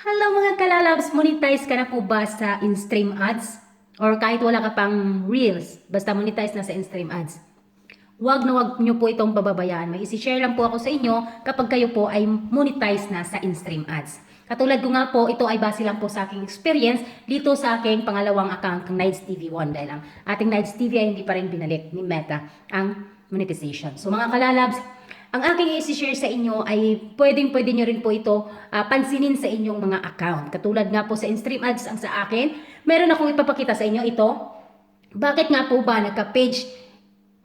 Hello mga kalalabs, monetize ka na po ba sa in-stream ads? Or kahit wala ka pang reels, basta monetize na sa in-stream ads. Huwag na huwag nyo po itong bababayaan. May isi-share lang po ako sa inyo kapag kayo po ay monetize na sa in-stream ads. Katulad ko nga po, ito ay base lang po sa aking experience dito sa aking pangalawang account ng Nights TV 1 dahil ang ating Nights TV ay hindi pa rin binalik ni Meta ang monetization. So mga kalalabs, ang aking isi-share sa inyo ay pwedeng pwede nyo rin po ito ah, pansinin sa inyong mga account. Katulad nga po sa in-stream ads ang sa akin, meron akong ipapakita sa inyo ito. Bakit nga po ba nagka-page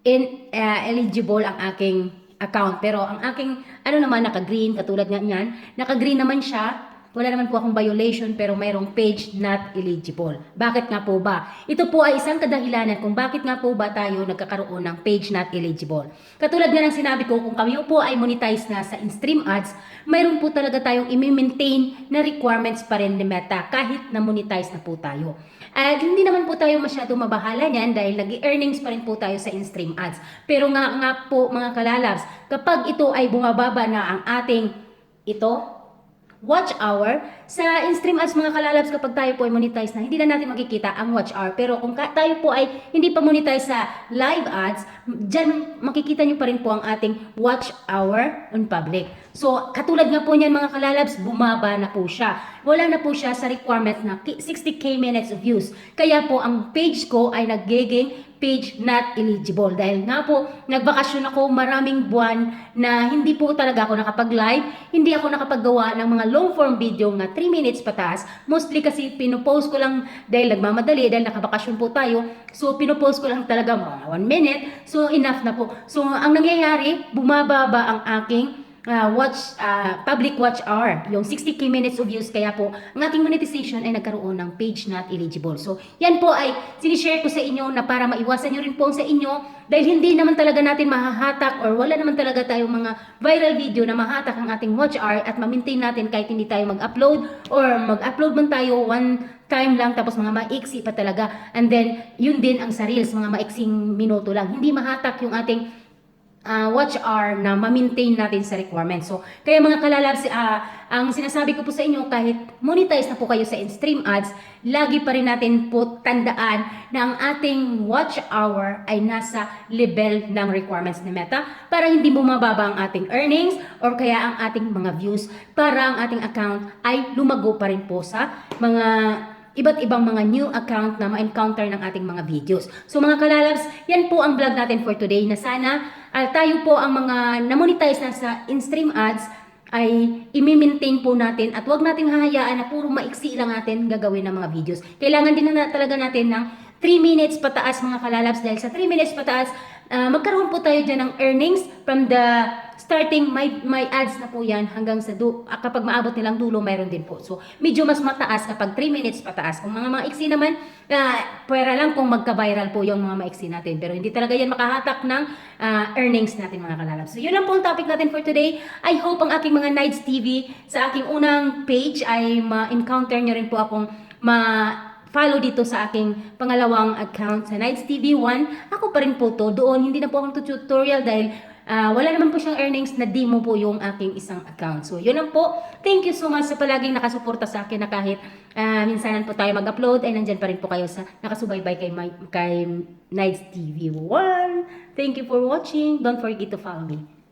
in ah, eligible ang aking account. Pero ang aking ano naman naka-green katulad nga niyan, naka-green naman siya. Wala naman po akong violation pero mayroong page not eligible. Bakit nga po ba? Ito po ay isang kadahilanan kung bakit nga po ba tayo nagkakaroon ng page not eligible. Katulad nga ng sinabi ko, kung kami po ay monetize na sa in-stream ads, mayroon po talaga tayong i-maintain na requirements pa rin ni Meta kahit na monetize na po tayo. At hindi naman po tayo masyado mabahala niyan dahil nag-earnings pa rin po tayo sa in-stream ads. Pero nga nga po mga kalalabs, kapag ito ay bumababa na ang ating ito, watch hour. Sa in-stream ads mga kalalabs, kapag tayo po ay monetize na, hindi na natin makikita ang watch hour. Pero kung tayo po ay hindi pa monetize sa live ads, dyan makikita nyo pa rin po ang ating watch hour on public. So, katulad nga po niyan mga kalalabs, bumaba na po siya. Wala na po siya sa requirement na ki- 60k minutes of views. Kaya po ang page ko ay nagiging page not eligible. Dahil nga po, nagbakasyon ako maraming buwan na hindi po talaga ako nakapag-live, hindi ako nakapaggawa ng mga long form video nga 3 minutes pataas. Mostly kasi pinopost ko lang dahil nagmamadali, dahil nakabakasyon po tayo. So, pinopost ko lang talaga mga 1 minute. So, enough na po. So, ang nangyayari, bumababa ang aking ah, watch ah, public watch hour, yung 60k minutes of views. Kaya po ang aking monetization ay nagkaroon ng page not eligible. So, yan po ay sinishare ko sa inyo na para maiwasan nyo rin po sa inyo. Dahil hindi naman talaga natin mahahatak or wala naman talaga tayong mga viral video na mahatak ang ating watch hour at ma-maintain natin kahit hindi tayo mag-upload or mag-upload man tayo one time lang tapos mga maiksi pa talaga. And then yun din ang sa reels mga maiksing minuto lang. Hindi mahatak yung ating uh, watch hour na ma-maintain natin sa requirements. So, kaya mga kalalabs, ah, ang sinasabi ko po sa inyo, kahit monetize na po kayo sa in-stream ads, lagi pa rin natin po tandaan na ang ating watch hour ay nasa level ng requirements ni Meta para hindi bumababa ang ating earnings or kaya ang ating mga views para ang ating account ay lumago pa rin po sa mga iba't ibang mga new account na ma-encounter ng ating mga videos. So mga kalalabs, yan po ang vlog natin for today na sana ah, tayo po ang mga na-monetize na sa in-stream ads ay i-maintain po natin at wag nating hahayaan na puro maiksi lang natin gagawin ng mga videos. Kailangan din na talaga natin ng 3 minutes pataas mga kalalabs dahil sa 3 minutes pataas ah, magkaroon po tayo dyan ng earnings from the starting may may ads na po yan hanggang sa du, ah, kapag maabot nilang dulo mayroon din po. So medyo mas mataas kapag 3 minutes pataas. Kung mga maiksi naman, uh, pwera lang kung magka-viral po yung mga maiksi natin. Pero hindi talaga yan makahatak ng ah, earnings natin mga kalalabs. So yun lang po ang topic natin for today. I hope ang aking mga Nights TV sa aking unang page ay ma-encounter nyo rin po akong ma follow dito sa aking pangalawang account sa Nights TV 1. Ako pa rin po to. Doon, hindi na po akong tutorial dahil ah, wala naman po siyang earnings na demo po yung aking isang account. So, yun lang po. Thank you so much sa palaging nakasuporta sa akin na kahit ah, minsanan po tayo mag-upload ay nandyan pa rin po kayo sa nakasubaybay kay, my, kay Nights TV 1. Thank you for watching. Don't forget to follow me.